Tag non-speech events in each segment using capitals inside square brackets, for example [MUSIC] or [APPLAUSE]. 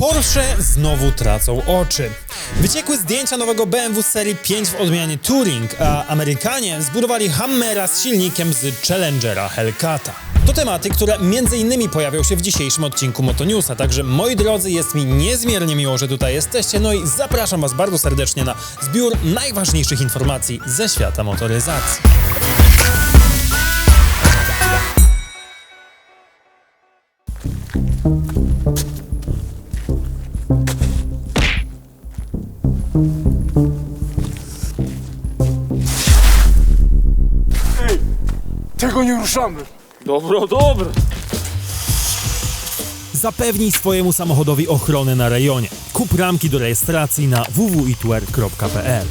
Porsche znowu tracą oczy. Wyciekły zdjęcia nowego BMW serii 5 w odmianie Touring, a Amerykanie zbudowali Hammera z silnikiem z Challengera Hellcata. To tematy, które innymi pojawią się w dzisiejszym odcinku Motonewsa, także moi drodzy, jest mi niezmiernie miło, że tutaj jesteście, no i zapraszam was bardzo serdecznie na zbiór najważniejszych informacji ze świata motoryzacji. Ruszamy. Dobro, dobro. Zapewnij swojemu samochodowi ochronę na rejonie. Kup ramki do rejestracji na www.itwer.pl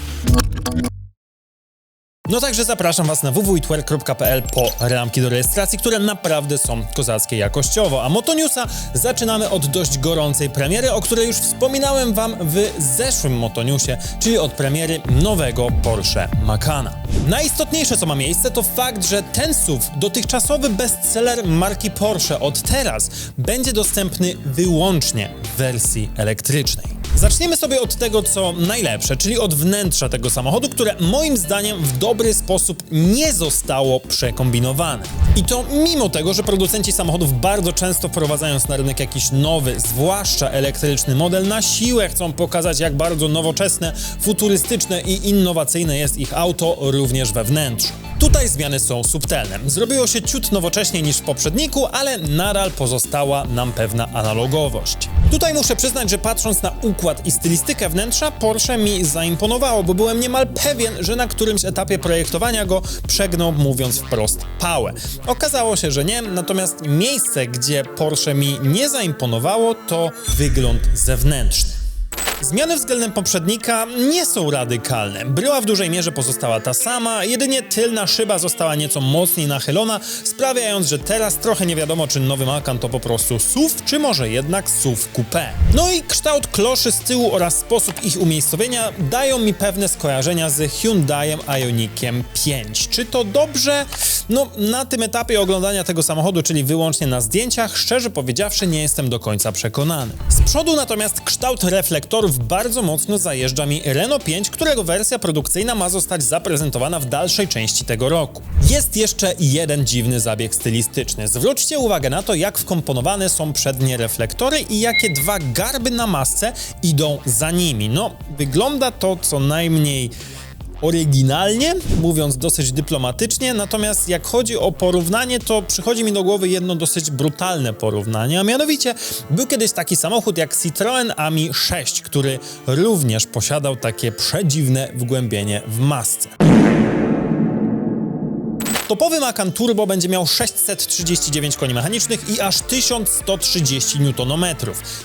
No także zapraszam Was na www.itwer.pl po ramki do rejestracji, które naprawdę są kozackie jakościowo. A Motonewsa zaczynamy od dość gorącej premiery, o której już wspominałem Wam w zeszłym Motonewsie, czyli od premiery nowego Porsche Macana. Najistotniejsze, co ma miejsce, to fakt, że ten SUV, dotychczasowy bestseller marki Porsche od teraz, będzie dostępny wyłącznie w wersji elektrycznej. Zaczniemy sobie od tego, co najlepsze, czyli od wnętrza tego samochodu, które moim zdaniem w dobry sposób nie zostało przekombinowane. I to mimo tego, że producenci samochodów bardzo często wprowadzając na rynek jakiś nowy, zwłaszcza elektryczny model, na siłę chcą pokazać, jak bardzo nowoczesne, futurystyczne i innowacyjne jest ich auto również we wnętrzu. Tutaj zmiany są subtelne. Zrobiło się ciut nowocześniej niż w poprzedniku, ale nadal pozostała nam pewna analogowość. Tutaj muszę przyznać, że patrząc na układ i stylistykę wnętrza, Porsche mi zaimponowało, bo byłem niemal pewien, że na którymś etapie projektowania go przegnął, mówiąc wprost, pałę. Okazało się, że nie, natomiast miejsce, gdzie Porsche mi nie zaimponowało, to wygląd zewnętrzny. Zmiany względem poprzednika nie są radykalne. Bryła w dużej mierze pozostała ta sama, jedynie tylna szyba została nieco mocniej nachylona, sprawiając, że teraz trochę nie wiadomo, czy nowy Macan to po prostu SUV, czy może jednak SUV Coupé. No i kształt kloszy z tyłu oraz sposób ich umiejscowienia dają mi pewne skojarzenia z Hyundaiem Ioniqiem 5. Czy to dobrze? No, na tym etapie oglądania tego samochodu, czyli wyłącznie na zdjęciach, szczerze powiedziawszy, nie jestem do końca przekonany. Z przodu natomiast kształt reflektorów bardzo mocno zajeżdża mi Renault 5, którego wersja produkcyjna ma zostać zaprezentowana w dalszej części tego roku. Jest jeszcze jeden dziwny zabieg stylistyczny. Zwróćcie uwagę na to, jak wkomponowane są przednie reflektory i jakie dwa garby na masce idą za nimi. No, wygląda to co najmniej oryginalnie, mówiąc dosyć dyplomatycznie, natomiast jak chodzi o porównanie, to przychodzi mi do głowy jedno dosyć brutalne porównanie, a mianowicie był kiedyś taki samochód jak Citroen Ami 6, który również posiadał takie przedziwne wgłębienie w masce. Topowy Macan Turbo będzie miał 639 koni mechanicznych i aż 1130 Nm.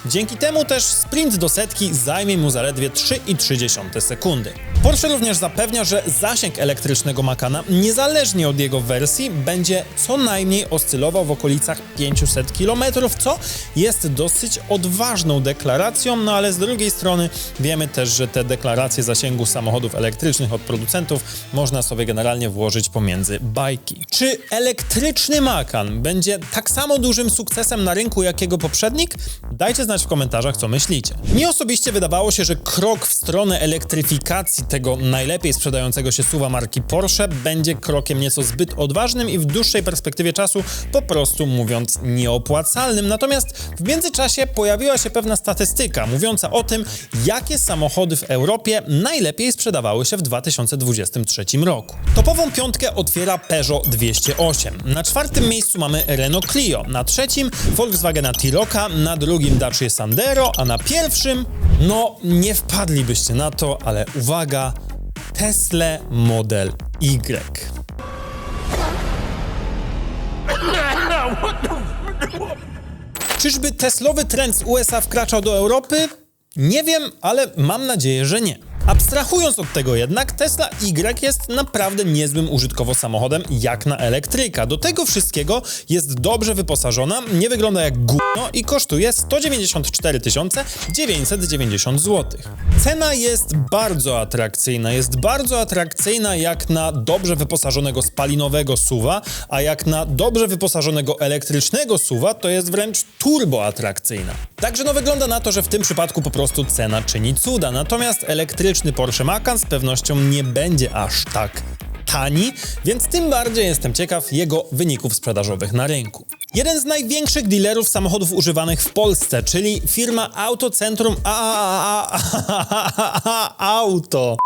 Dzięki temu też sprint do setki zajmie mu zaledwie 3,3 sekundy. Porsche również zapewnia, że zasięg elektrycznego Macana, niezależnie od jego wersji, będzie co najmniej oscylował w okolicach 500 km, co jest dosyć odważną deklaracją, no ale z drugiej strony wiemy też, że te deklaracje zasięgu samochodów elektrycznych od producentów można sobie generalnie włożyć pomiędzy bajki. Czy elektryczny Macan będzie tak samo dużym sukcesem na rynku jak jego poprzednik? Dajcie znać w komentarzach, co myślicie. Mi osobiście wydawało się, że krok w stronę elektryfikacji tego najlepiej sprzedającego się suwa marki Porsche będzie krokiem nieco zbyt odważnym i w dłuższej perspektywie czasu po prostu mówiąc nieopłacalnym. Natomiast w międzyczasie pojawiła się pewna statystyka mówiąca o tym, jakie samochody w Europie najlepiej sprzedawały się w 2023 roku. Topową piątkę otwiera Peugeot 208. Na czwartym miejscu mamy Renault Clio, na trzecim Volkswagena Tiroka, na drugim Dacia Sandero, a na pierwszym, no nie wpadlibyście na to, ale uwaga, Tesla Model Y. Czyżby Teslowy trend z USA wkraczał do Europy? Nie wiem, ale mam nadzieję, że nie. Abstrahując od tego jednak, Tesla Y jest naprawdę niezłym użytkowo samochodem jak na elektryka. Do tego wszystkiego jest dobrze wyposażona, nie wygląda jak gówno i kosztuje 194 990 zł. Cena jest bardzo atrakcyjna, jest bardzo atrakcyjna jak na dobrze wyposażonego spalinowego suwa, a jak na dobrze wyposażonego elektrycznego suwa to jest wręcz turbo atrakcyjna. Także no wygląda na to, że w tym przypadku po prostu cena czyni cuda. Natomiast elektryczny Porsche Macan z pewnością nie będzie aż tak tani, więc tym bardziej jestem ciekaw jego wyników sprzedażowych na rynku. Jeden z największych dealerów samochodów używanych w Polsce, czyli firma Autocentrum AAA Auto.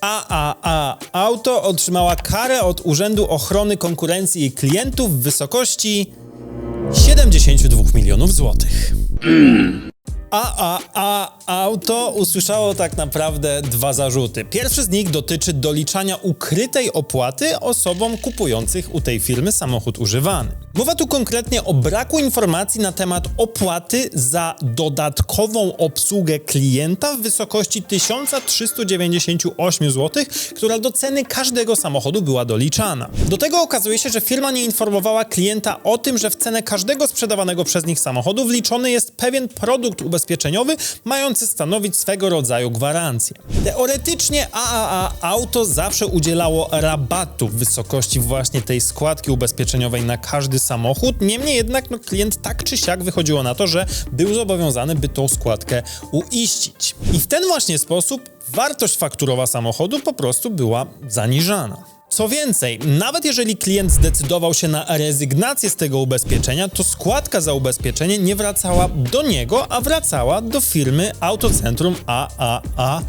AAA Auto otrzymała karę od Urzędu Ochrony Konkurencji i Klientów w wysokości 72 milionów złotych. [CLEARS THROAT] AAA Auto usłyszało tak naprawdę dwa zarzuty. Pierwszy z nich dotyczy doliczania ukrytej opłaty osobom kupujących u tej firmy samochód używany. Mowa tu konkretnie o braku informacji na temat opłaty za dodatkową obsługę klienta w wysokości 1398 zł, która do ceny każdego samochodu była doliczana. Do tego okazuje się, że firma nie informowała klienta o tym, że w cenę każdego sprzedawanego przez nich samochodu wliczony jest pewien produkt ubezpieczeniowy mający stanowić swego rodzaju gwarancję. Teoretycznie AAA Auto zawsze udzielało rabatu w wysokości właśnie tej składki ubezpieczeniowej na każdy samochód, niemniej jednak no, klient tak czy siak wychodziło na to, że był zobowiązany, by tą składkę uiścić. I w ten właśnie sposób wartość fakturowa samochodu po prostu była zaniżana. Co więcej, nawet jeżeli klient zdecydował się na rezygnację z tego ubezpieczenia, to składka za ubezpieczenie nie wracała do niego, a wracała do firmy Autocentrum AAA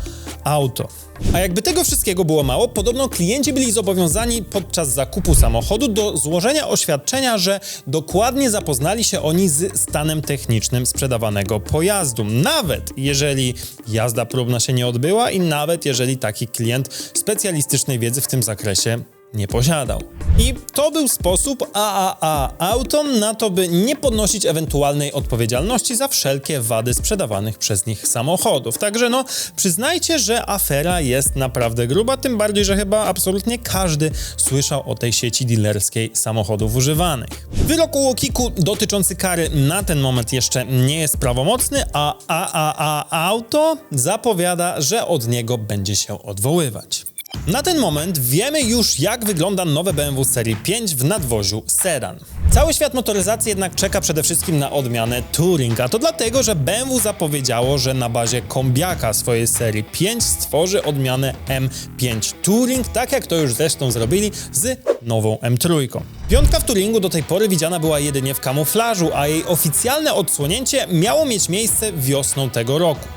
Auto. A jakby tego wszystkiego było mało, podobno klienci byli zobowiązani podczas zakupu samochodu do złożenia oświadczenia, że dokładnie zapoznali się oni z stanem technicznym sprzedawanego pojazdu. Nawet jeżeli jazda próbna się nie odbyła i nawet jeżeli taki klient specjalistycznej wiedzy w tym zakresie nie posiadał. I to był sposób AAA Autom na to, by nie podnosić ewentualnej odpowiedzialności za wszelkie wady sprzedawanych przez nich samochodów. Także no, przyznajcie, że afera jest naprawdę gruba, tym bardziej, że chyba absolutnie każdy słyszał o tej sieci dealerskiej samochodów używanych. Wyrok UOKiK-u dotyczący kary na ten moment jeszcze nie jest prawomocny, a AAA Auto zapowiada, że od niego będzie się odwoływać. Na ten moment wiemy już, jak wygląda nowe BMW serii 5 w nadwoziu sedan. Cały świat motoryzacji jednak czeka przede wszystkim na odmianę Touring, a to dlatego, że BMW zapowiedziało, że na bazie kombiaka swojej serii 5 stworzy odmianę M5 Touring, tak jak to już zresztą zrobili z nową M3. Piątka w Touringu do tej pory widziana była jedynie w kamuflażu, a jej oficjalne odsłonięcie miało mieć miejsce wiosną tego roku.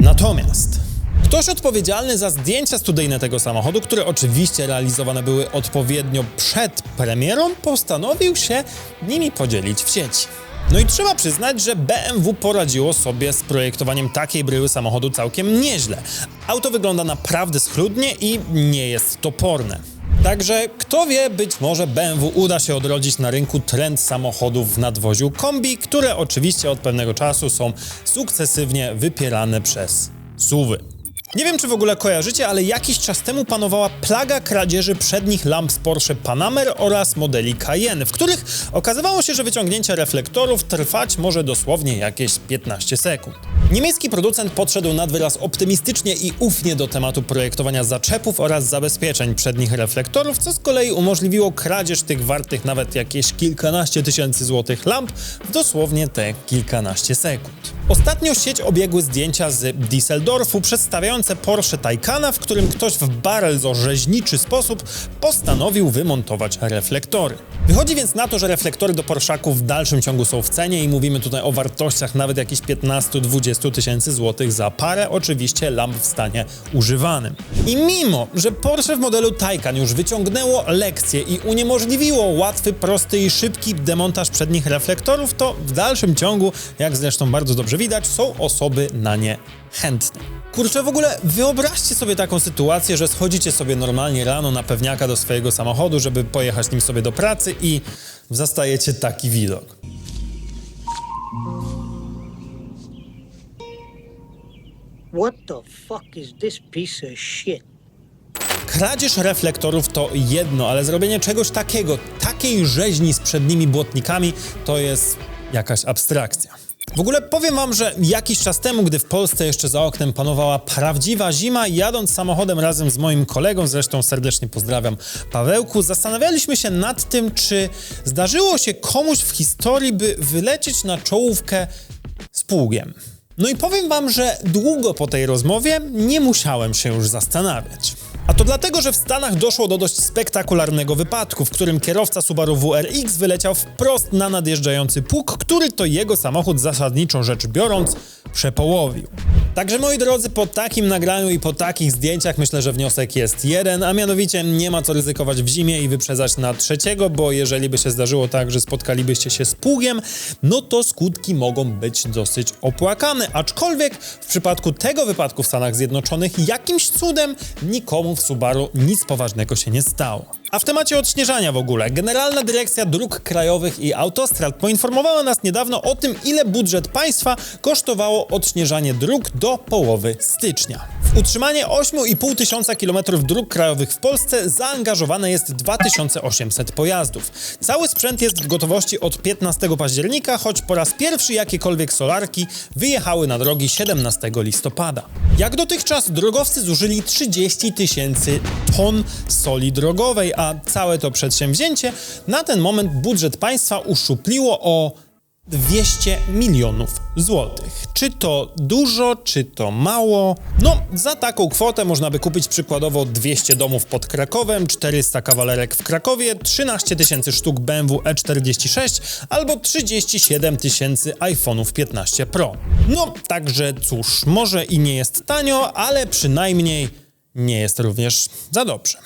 Natomiast Ktoś odpowiedzialny za zdjęcia studyjne tego samochodu, które oczywiście realizowane były odpowiednio przed premierą, postanowił się nimi podzielić w sieci. No i trzeba przyznać, że BMW poradziło sobie z projektowaniem takiej bryły samochodu całkiem nieźle. Auto wygląda naprawdę schludnie i nie jest toporne. Także kto wie, być może BMW uda się odrodzić na rynku trend samochodów w nadwoziu kombi, które oczywiście od pewnego czasu są sukcesywnie wypierane przez SUVy. Nie wiem, czy w ogóle kojarzycie, ale jakiś czas temu panowała plaga kradzieży przednich lamp z Porsche Panamer oraz modeli Cayenne, w których okazywało się, że wyciągnięcie reflektorów trwać może dosłownie jakieś 15 sekund. Niemiecki producent podszedł nad wyraz optymistycznie i ufnie do tematu projektowania zaczepów oraz zabezpieczeń przednich reflektorów, co z kolei umożliwiło kradzież tych wartych nawet jakieś kilkanaście tysięcy złotych lamp w dosłownie te kilkanaście sekund. Ostatnio sieć obiegły zdjęcia z Düsseldorfu przedstawiające Porsche Taycana, w którym ktoś w bardzo rzeźniczy sposób postanowił wymontować reflektory. Wychodzi więc na to, że reflektory do Porszaków w dalszym ciągu są w cenie i mówimy tutaj o wartościach nawet jakichś 15-20 tysięcy złotych za parę, oczywiście lamp w stanie używanym. I mimo, że Porsche w modelu Taycan już wyciągnęło lekcję i uniemożliwiło łatwy, prosty i szybki demontaż przednich reflektorów, to w dalszym ciągu, jak zresztą bardzo dobrze widać, są osoby na nie chętne. Kurczę, w ogóle wyobraźcie sobie taką sytuację, że schodzicie sobie normalnie rano na pewniaka do swojego samochodu, żeby pojechać nim sobie do pracy i zastajecie taki widok. What the fuck is this piece of shit? Kradzież reflektorów to jedno, ale zrobienie czegoś takiego, takiej rzeźni z przednimi błotnikami, to jest jakaś abstrakcja. W ogóle powiem wam, że jakiś czas temu, gdy w Polsce jeszcze za oknem panowała prawdziwa zima, jadąc samochodem razem z moim kolegą, zresztą serdecznie pozdrawiam Pawełku, zastanawialiśmy się nad tym, czy zdarzyło się komuś w historii, by wylecieć na czołówkę z pługiem. No i powiem wam, że długo po tej rozmowie nie musiałem się już zastanawiać. A to dlatego, że w Stanach doszło do dość spektakularnego wypadku, w którym kierowca Subaru WRX wyleciał wprost na nadjeżdżający pług, który to jego samochód zasadniczo rzecz biorąc przepołowił. Także moi drodzy, po takim nagraniu i po takich zdjęciach myślę, że wniosek jest jeden, a mianowicie nie ma co ryzykować w zimie i wyprzedzać na trzeciego, bo jeżeli by się zdarzyło tak, że spotkalibyście się z pługiem, no to skutki mogą być dosyć opłakane. Aczkolwiek w przypadku tego wypadku w Stanach Zjednoczonych jakimś cudem nikomu w Subaru nic poważnego się nie stało. A w temacie odśnieżania w ogóle, Generalna Dyrekcja Dróg Krajowych i Autostrad poinformowała nas niedawno o tym, ile budżet państwa kosztowało odśnieżanie dróg do połowy stycznia. W utrzymanie 8,5 tysiąca kilometrów dróg krajowych w Polsce zaangażowane jest 2800 pojazdów. Cały sprzęt jest w gotowości od 15 października, choć po raz pierwszy jakiekolwiek solarki wyjechały na drogi 17 listopada. Jak dotychczas drogowcy zużyli 30 tysięcy ton soli drogowej, a całe to przedsięwzięcie na ten moment budżet państwa uszupliło o 200 milionów złotych. Czy to dużo, czy to mało? No, za taką kwotę można by kupić przykładowo 200 domów pod Krakowem, 400 kawalerek w Krakowie, 13 tysięcy sztuk BMW E46 albo 37 tysięcy iPhone'ów 15 Pro. No, także cóż, może i nie jest tanio, ale przynajmniej nie jest również za dobrze.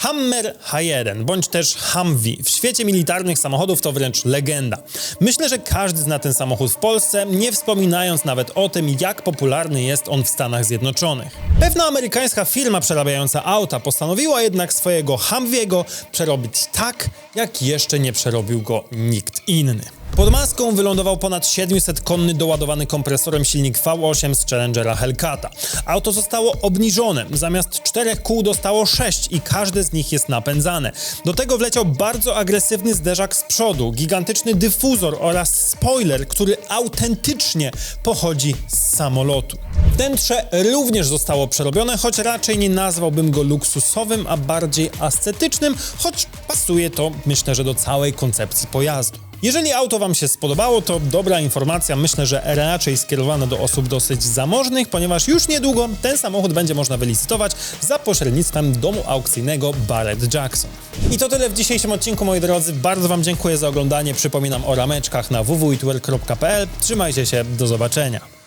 Hammer H1 bądź też Humvee w świecie militarnych samochodów to wręcz legenda. Myślę, że każdy zna ten samochód w Polsce, nie wspominając nawet o tym, jak popularny jest on w Stanach Zjednoczonych. Pewna amerykańska firma przerabiająca auta postanowiła jednak swojego Humvee'ego przerobić tak, jak jeszcze nie przerobił go nikt inny. Pod maską wylądował ponad 700-konny doładowany kompresorem silnik V8 z Challengera Hellcata. Auto zostało obniżone, zamiast czterech kół dostało sześć i każde z nich jest napędzane. Do tego wleciał bardzo agresywny zderzak z przodu, gigantyczny dyfuzor oraz spoiler, który autentycznie pochodzi z samolotu. Wnętrze również zostało przerobione, choć raczej nie nazwałbym go luksusowym, a bardziej ascetycznym, choć pasuje to myślę, że do całej koncepcji pojazdu. Jeżeli auto Wam się spodobało, to dobra informacja, myślę, że raczej skierowana do osób dosyć zamożnych, ponieważ już niedługo ten samochód będzie można wylicytować za pośrednictwem domu aukcyjnego Barrett Jackson. I to tyle w dzisiejszym odcinku, moi drodzy. Bardzo Wam dziękuję za oglądanie. Przypominam o rameczkach na www.itwer.pl. Trzymajcie się, do zobaczenia.